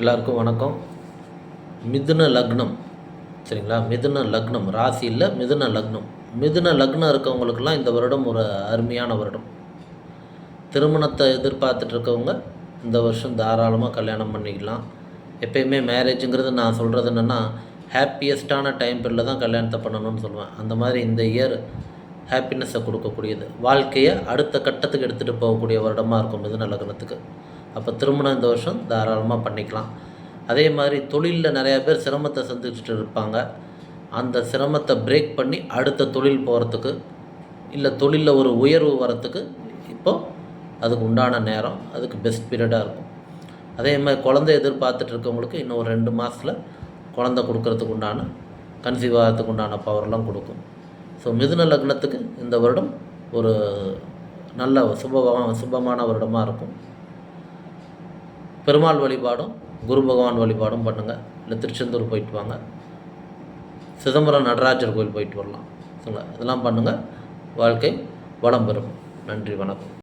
எல்லாருக்கும் வணக்கம். மிதுன லக்னம். சரிங்களா? மிதுன லக்னம். ராசி இல்லை மிதுன லக்னம். மிதுன லக்னம் இருக்கவங்களுக்கெல்லாம் இந்த வருடம் ஒரு அருமையான வருடம். திருமணத்தை எதிர்பார்த்துட்டு இருக்கவங்க இந்த வருஷம் தாராளமாக கல்யாணம் பண்ணிக்கலாம். எப்பயுமே மேரேஜுங்கிறது நான் சொல்கிறது என்னென்னா ஹாப்பியஸ்டான டைம் பீரியடில் தான் கல்யாணத்தை பண்ணணும்னு சொல்லுவேன். அந்த மாதிரி இந்த இயர் ஹாப்பினஸை கொடுக்கக்கூடியது. வாழ்க்கையை அடுத்த கட்டத்துக்கு எடுத்துகிட்டு போகக்கூடிய வருடமாக இருக்கும் மிதுன லக்னத்துக்கு. அப்போ திருமணம் இந்த வருஷம் தாராளமாக பண்ணிக்கலாம். அதே மாதிரி தொழிலில் நிறையா பேர் சிரமத்தை சந்திச்சுட்டு இருப்பாங்க. அந்த சிரமத்தை பிரேக் பண்ணி அடுத்த தொழில் போகிறதுக்கு இல்லை தொழிலில் ஒரு உயர்வு வரத்துக்கு இப்போது அதுக்கு உண்டான நேரம் அதுக்கு பெஸ்ட் பீரியடாக இருக்கும். அதே மாதிரி குழந்தை எதிர்பார்த்துட்டு இருக்கவங்களுக்கு இன்னும் ஒரு ரெண்டு மாதத்தில் குழந்தை கொடுக்கறதுக்கு உண்டான கன்சீவ் ஆகிறதுக்கு உண்டான பவர்லாம் கொடுக்கும். ஸோ மிதுன லக்னத்துக்கு இந்த வருடம் ஒரு நல்ல சுபமாக சுபமான வருடமாக இருக்கும். பெருமாள் வழிபாடும் குரு பகவான் வழிபாடும் பண்ணுங்கள் இல்லை திருச்செந்தூர் போயிட்டு வாங்க. சிதம்பரம் நடராஜர் கோயில் போயிட்டு வரலாம். சொல்லுங்கள் இதெல்லாம் பண்ணுங்கள் வாழ்க்கை வளம் பெறும். நன்றி வணக்கம்.